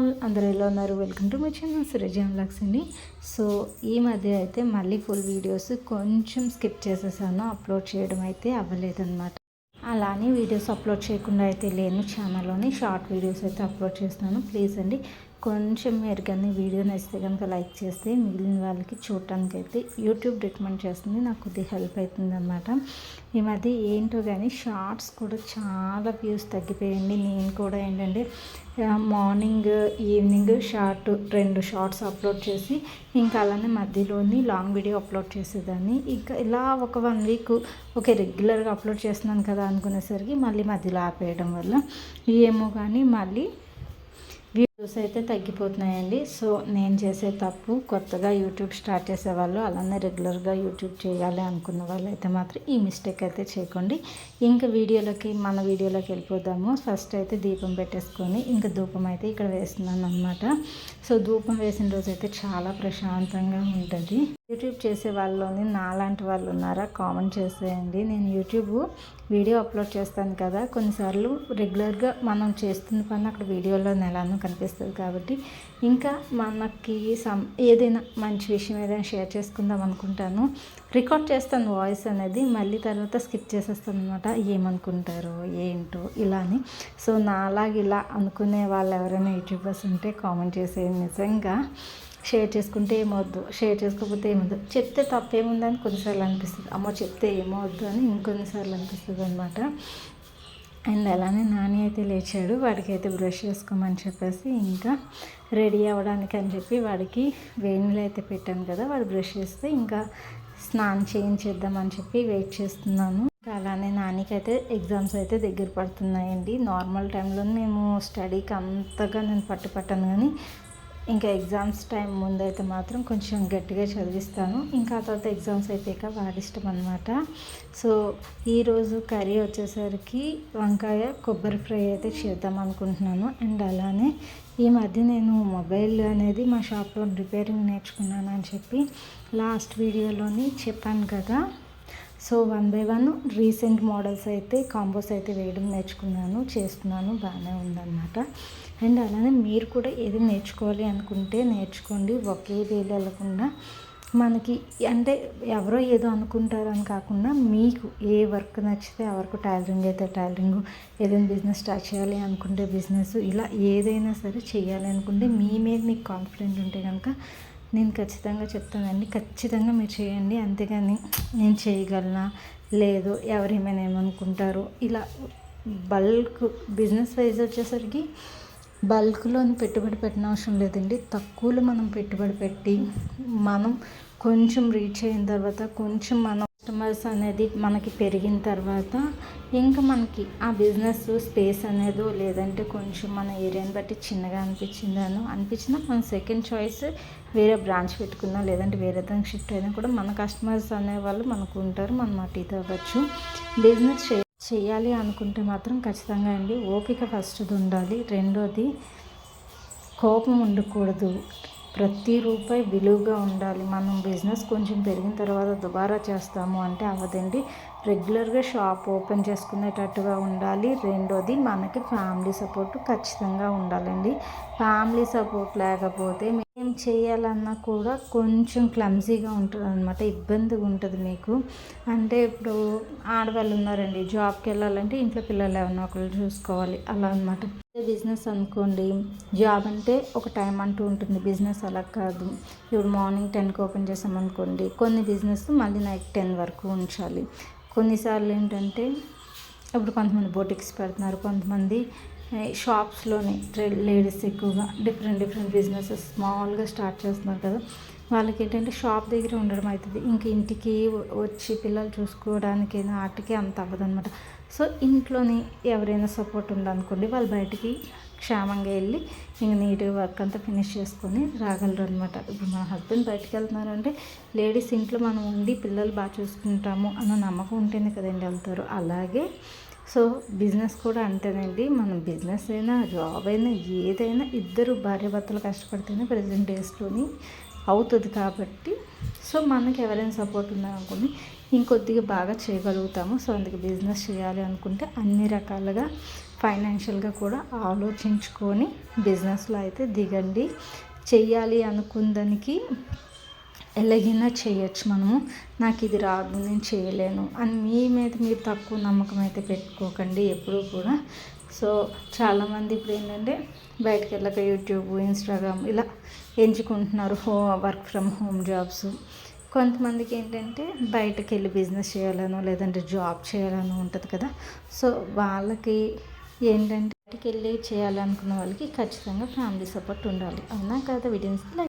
All అందరూ ఎలా ఉన్నారు? Welcome to my channel Surejan blogs అండి. సో ఈ మధ్య అయితే మళ్ళీ ఫుల్ వీడియోస్ కొంచెం స్కిప్ చేసేసాను. అప్లోడ్ చేయడం అయితే అవ్వలేదన్నమాట. అలానే వీడియోస్ అప్లోడ్ చేయకుండా అయితే లేను ఛానల్లోని షార్ట్ వీడియోస్ అయితే అప్లోడ్ చేస్తున్నాను ప్లీజ్ అండి కొంచెం మీరు కానీ వీడియో నచ్చితే కనుక లైక్ చేస్తే మిగిలిన వాళ్ళకి చూడటానికి అయితే యూట్యూబ్ రికమెండ్ చేస్తుంది. నాకు కొద్దిగా హెల్ప్ అవుతుంది అనమాట ఈ మధ్య ఏంటో కానీ షార్ట్స్ కూడా చాలా వ్యూస్ తగ్గిపోయండి నేను కూడా ఏంటంటే మార్నింగ్ ఈవినింగ్ షార్ట్ రెండు షార్ట్స్ అప్లోడ్ చేసి ఇంకా అలానే మధ్యలోని లాంగ్ వీడియో అప్లోడ్ చేసేదాన్ని. ఇంకా ఇలా ఒక వన్ వీక్ ఓకే రెగ్యులర్గా అప్లోడ్ చేస్తున్నాను కదా అనుకునేసరికి మళ్ళీ మధ్యలో ఆపేయడం వల్ల ఏమో కానీ మళ్ళీ వ్యూస్ అయితే తగ్గిపోతున్నాయండి. సో నేను చేసే తప్పు కొత్తగా యూట్యూబ్ స్టార్ట్ చేసే వాళ్ళు అలానే రెగ్యులర్గా యూట్యూబ్ చేయాలి అనుకున్న వాళ్ళు అయితే మాత్రం ఈ మిస్టేక్ అయితే చేయకండి. ఇంకా వీడియోలోకి మన వీడియోలోకి వెళ్ళిపోదాము. ఫస్ట్ అయితే దీపం పెట్టేసుకొని ఇంకా ధూపం అయితే ఇక్కడ వేస్తున్నాను అనమాట సో ధూపం వేసిన రోజు అయితే చాలా ప్రశాంతంగా ఉంటుంది. యూట్యూబ్ చేసే వాళ్ళని నాలాంటి వాళ్ళు ఉన్నారా కామెంట్ చేసేయండి. నేను యూట్యూబ్ వీడియో అప్లోడ్ చేస్తాను కదా. కొన్నిసార్లు రెగ్యులర్గా మనం చేస్తున్న పని అక్కడ వీడియోలో నెలను కనిపిస్తుంది. కాబట్టి ఇంకా మనకి సమ్ ఏదైనా మంచి విషయం ఏదైనా షేర్ చేసుకుందాం అనుకుంటాను. రికార్డ్ చేస్తాను వాయిస్ అనేది మళ్ళీ తర్వాత స్కిప్ చేసేస్తాను అనమాట ఏమనుకుంటారో ఏంటో ఇలా అని. సో నాలాగా ఇలా అనుకునే వాళ్ళు ఎవరైనా యూట్యూబర్స్ ఉంటే కామెంట్ చేసేయండి నిజంగా షేర్ చేసుకుంటే ఏమవద్దు షేర్ చేసుకోకపోతే ఏమవుద్దు చెప్తే తప్పేముందని కొన్నిసార్లు అనిపిస్తుంది. అమ్మో చెప్తే ఏమవద్దు అని ఇంకొన్నిసార్లు అనిపిస్తుంది అనమాట అండ్ అలానే నాని అయితే లేచాడు. వాడికి అయితే బ్రష్ చేసుకోమని చెప్పేసి ఇంకా రెడీ అవ్వడానికి అని చెప్పి వాడికి వేణులు అయితే పెట్టాను కదా వాడు బ్రష్ చేస్తే ఇంకా స్నానం చేయించేద్దామని చెప్పి వెయిట్ చేస్తున్నాను. అలానే నానికైతే ఎగ్జామ్స్ అయితే దగ్గర పడుతున్నాయండి. నార్మల్ టైంలో మేము స్టడీకి అంతగా నేను పట్టుపట్టాను కానీ ఇంకా ఎగ్జామ్స్ టైం ముందైతే మాత్రం కొంచెం గట్టిగా చదివిస్తాను. ఇంకా ఆ తర్వాత ఎగ్జామ్స్ అయిపోయాక వాడిష్టం అనమాట సో ఈరోజు కర్రీ వచ్చేసరికి వంకాయ కొబ్బరి ఫ్రై అయితే చేద్దాం అనుకుంటున్నాను. అండ్ అలానే ఈ మధ్య నేను మొబైల్ అనేది మా షాప్లో రిపేరింగ్ నేర్చుకున్నాను అని చెప్పి లాస్ట్ వీడియోలోని చెప్పాను కదా. So one by one recent models అయితే కాంబోస్ అయితే వేయడం నేర్చుకున్నాను చేస్తున్నాను బాగానే ఉందన్నమాట. అండ్ అలానే మీరు కూడా ఏది నేర్చుకోవాలి అనుకుంటే నేర్చుకోండి. ఒకే వేలు వెళ్ళకుండా మనకి అంటే ఎవరో ఏదో అనుకుంటారని కాకుండా మీకు ఏ వర్క్ నచ్చితే ఆ వర్క్ టైలరింగ్ అయితే టైలరింగ్ ఏదైనా బిజినెస్ స్టార్ట్ చేయాలి అనుకుంటే బిజినెస్ ఇలా ఏదైనా సరే చేయాలి అనుకుంటే మీ మీద మీకు కాన్ఫిడెంట్ ఉంటే కనుక నేను ఖచ్చితంగా చెప్తానండి ఖచ్చితంగా మీరు చేయండి. అంతేగాని నేను చేయగలనా? లేదు. ఎవరేమైనా ఏమనుకుంటారు? ఇలా బల్క్ బిజినెస్ వైజ్ వచ్చేసరికి బల్క్లో పెట్టుబడి పెట్టిన అవసరం లేదండి. తక్కువలో మనం పెట్టుబడి పెట్టి మనం కొంచెం రీచ్ అయిన తర్వాత కొంచెం మనం కస్టమర్స్ అనేది మనకి పెరిగిన తర్వాత ఇంకా మనకి ఆ బిజినెస్ స్పేస్ అనేదో లేదంటే కొంచెం మన ఏరియాని బట్టి చిన్నగా అనిపించిందనో అనిపించినా మన సెకండ్ చాయిస్ వేరే బ్రాంచ్ పెట్టుకున్నా లేదంటే వేరే దానికి షిఫ్ట్ అయినా కూడా మన కస్టమర్స్ అనేవాళ్ళు మనకు ఉంటారు మనం అటు అవ్వచ్చు. బిజినెస్ చేయాలి అనుకుంటే మాత్రం ఖచ్చితంగా అండి. ఓపిక ఫస్ట్ది ఉండాలి. రెండోది కోపం ఉండకూడదు. ప్రతి రూపాయి విలువగా ఉండాలి. మనం బిజినెస్ కొంచెం పెరిగిన తర్వాత దుబారా చేస్తాము అంటే అవ్వదండి. రెగ్యులర్గా షాప్ ఓపెన్ చేసుకునేటట్టుగా ఉండాలి. రెండోది మనకి ఫ్యామిలీ సపోర్ట్ ఖచ్చితంగా ఉండాలండి. ఫ్యామిలీ సపోర్ట్ లేకపోతే ఏం చేయాలన్నా కూడా కొంచెం క్లమ్జీగా ఉంటుంది అనమాట ఇబ్బందిగా ఉంటుంది మీకు. అంటే ఇప్పుడు ఆడవాళ్ళు ఉన్నారండి జాబ్కి వెళ్ళాలంటే ఇంట్లో పిల్లలు ఏమన్నా ఒకళ్ళు చూసుకోవాలి అలా అనమాట బిజినెస్ అనుకోండి జాబ్ అంటే ఒక టైం అంటూ ఉంటుంది బిజినెస్ అలా కాదు. ఇప్పుడు మార్నింగ్ టెన్కి ఓపెన్ చేసామనుకోండి కొన్ని బిజినెస్ మళ్ళీ నైట్ టెన్ వరకు ఉంచాలి. కొన్నిసార్లు ఏంటంటే ఇప్పుడు కొంతమంది బోటిక్స్ పెడుతున్నారు కొంతమంది షాప్స్లోనే లేడీస్ ఎక్కువగా డిఫరెంట్ డిఫరెంట్ బిజినెసెస్ స్మాల్గా స్టార్ట్ చేస్తున్నారు కదా. వాళ్ళకి ఏంటంటే షాప్ దగ్గర ఉండడం అవుతుంది ఇంక ఇంటికి వచ్చి పిల్లలు చూసుకోవడానికైనా ఆటకి అంత అవ్వదు అనమాట సో ఇంట్లోని ఎవరైనా సపోర్ట్ ఉందనుకోండి వాళ్ళు బయటికి క్షేమంగా వెళ్ళి ఇంక నీట్గా వర్క్ అంతా ఫినిష్ చేసుకొని రాగలరు అనమాట ఇప్పుడు మన హస్బెండ్ బయటకు వెళ్తున్నారంటే లేడీస్ ఇంట్లో మనం ఉండి పిల్లలు బాగా చూసుకుంటాము అన్న నమ్మకం ఉంటేనే కదండి వెళ్తారు. అలాగే సో బిజినెస్ కూడా అంతేనండి మనం బిజినెస్ అయినా జాబ్ అయినా ఏదైనా ఇద్దరు భార్యాభర్తలు కష్టపడితేనే ప్రజెంట్ డేస్లోని అవుతుంది కాబట్టి సో మనకి ఎవరైనా సపోర్ట్ ఉన్నారనుకోండి ఇంకొద్దిగా బాగా చేయగలుగుతాము. సో అందుకే బిజినెస్ చేయాలి అనుకుంటే అన్ని రకాలుగా ఫైనాన్షియల్గా కూడా ఆలోచించుకొని బిజినెస్లో అయితే దిగండి. చెయ్యాలి అనుకున్న దానికి ఎలాగైనా చేయొచ్చు మనము. నాకు ఇది రాదు నేను చేయలేను అని మీ మీద మీరు తక్కువ నమ్మకం అయితే పెట్టుకోకండి ఎప్పుడూ కూడా. సో చాలామంది ఇప్పుడు ఏంటంటే బయటకు వెళ్ళక యూట్యూబ్ ఇన్స్టాగ్రామ్ ఇలా ఎంచుకుంటున్నారు హో వర్క్ ఫ్రమ్ హోమ్ జాబ్స్. కొంతమందికి ఏంటంటే బయటకు వెళ్ళి బిజినెస్ చేయాలనో లేదంటే జాబ్ చేయాలనో ఉంటుంది కదా. సో వాళ్ళకి ఏంటంటే బయటికి వెళ్ళి చేయాలనుకున్న వాళ్ళకి ఖచ్చితంగా ఫ్యామిలీ సపోర్ట్ ఉండాలి. అవునా కదా వీడియోస్